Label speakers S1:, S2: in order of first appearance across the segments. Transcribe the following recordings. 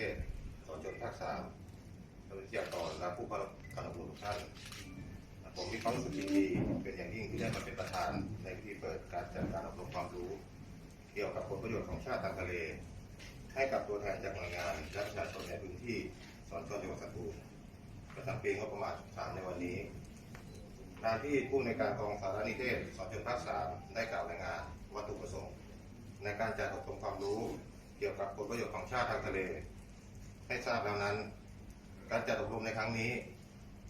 S1: ทศตอนจนภาคสามนักวิทยากรและผู้ประการบุญทุกท่านผมมีความรู้สึกยินดีเป็นอย่างยิ่งที่ได้มาเป็นประธานในพิธีเปิดการจัดการอบรมความรู้ เกี่ยวกับผลประโยชน์ของชาติทางทะเล ให้กับตัวแทนจากหน่วยงานและประชาชนในพื้นที่สอนชนจังหวัดสตูลประจำปีงบประมาณสามในวันนี้การที่ผู้ในการกองสารนิเทศสอนจนภาคสามได้กล่าวรายงานวัตถุประสงค์ ในการจัดอบรมความรู้ เกี่ยวกับผลประโยชน์ของชาติทางทะเล ให้ทราบแล้วนั้น การจัดอบรมในครั้งนี้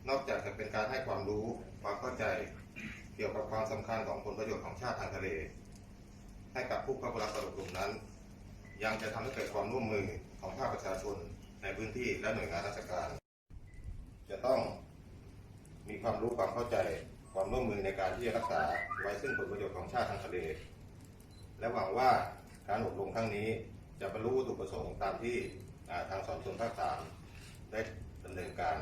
S1: นอกจากจะเป็นการให้ความรู้ความเข้าใจเกี่ยวกับความสำคัญของผลประโยชน์ของชาติทางทะเล ให้กับผู้เข้ารับการอบรมนั้น ยังจะทำให้เกิดความร่วมมือของภาคประชาชนในพื้นที่และหน่วยงานราชการ จะต้องมีความรู้ความเข้าใจความร่วมมือในการที่จะรักษาไว้ซึ่งผลประโยชน์ของชาติทางทะเล และหวังว่าการอบรมครั้งนี้ จะบรรลุวัตถุประสงค์ตามที่ทางสอนชนภาคสามได้ดำเนินการ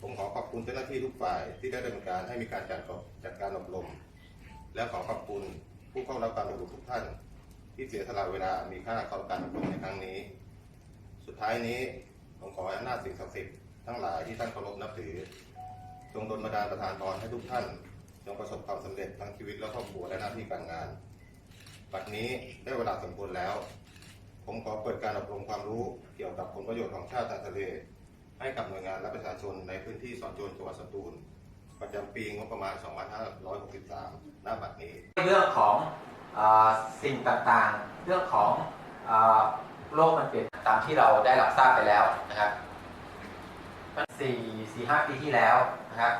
S1: ผมขอขอบคุณเจ้าหน้าที่ทุกฝ่ายที่ได้ดำเนินการให้มีการจัดจัดการอบรม และขอขอบคุณผู้เข้ารับการอบรมทุกท่าน ที่เสียสละเวลามีค่าเข้าการอบรมในครั้งนี้ สุดท้ายนี้ผมขออำนาจสิ่งศักดิ์สิทธิ์ทั้งหลายที่ท่านเคารพนับถือจงดลบันดาลประทานพรให้ทุกท่านจงประสบความสำเร็จทั้งชีวิตและครอบครัวและหน้าที่การงาน บัดนี้ได้เวลาสมควรแล้ว ผมขอเปิดการอบรมความรู้เกี่ยวกับผลประโยชน์ของชาติทางทะเล ให้กับหน่วยงานและประชาชนในพื้นที่สอนโจรจังหวัดสตูล ประจำปีงบประมาณ 2563หน้าบัดนี้
S2: เรื่องของอสิ่งต่างๆ เรื่องของอโลกมันเปลี่ยนตามที่เราได้รับทราบไปแล้วนะครับมันสี่สี่ห้าปีที่แล้วนะครับ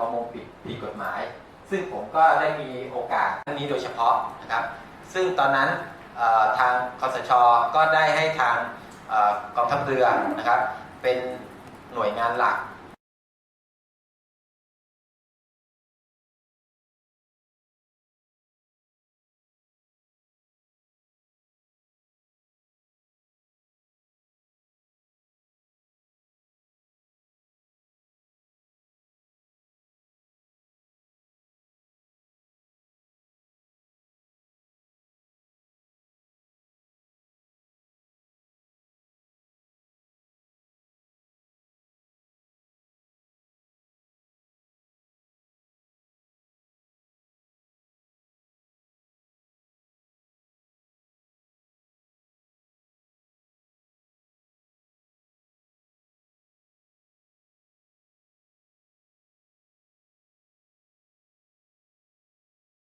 S2: ประมงผิดผิดกฎหมาย ซึ่งผมก็ได้มีโอกาสเรื่องนี้โดยเฉพาะนะครับ ซึ่งตอนนั้นทางคอสชก็ได้ให้ทางอกองทัพเรือนะครับ เป็นหน่วยงานหลัก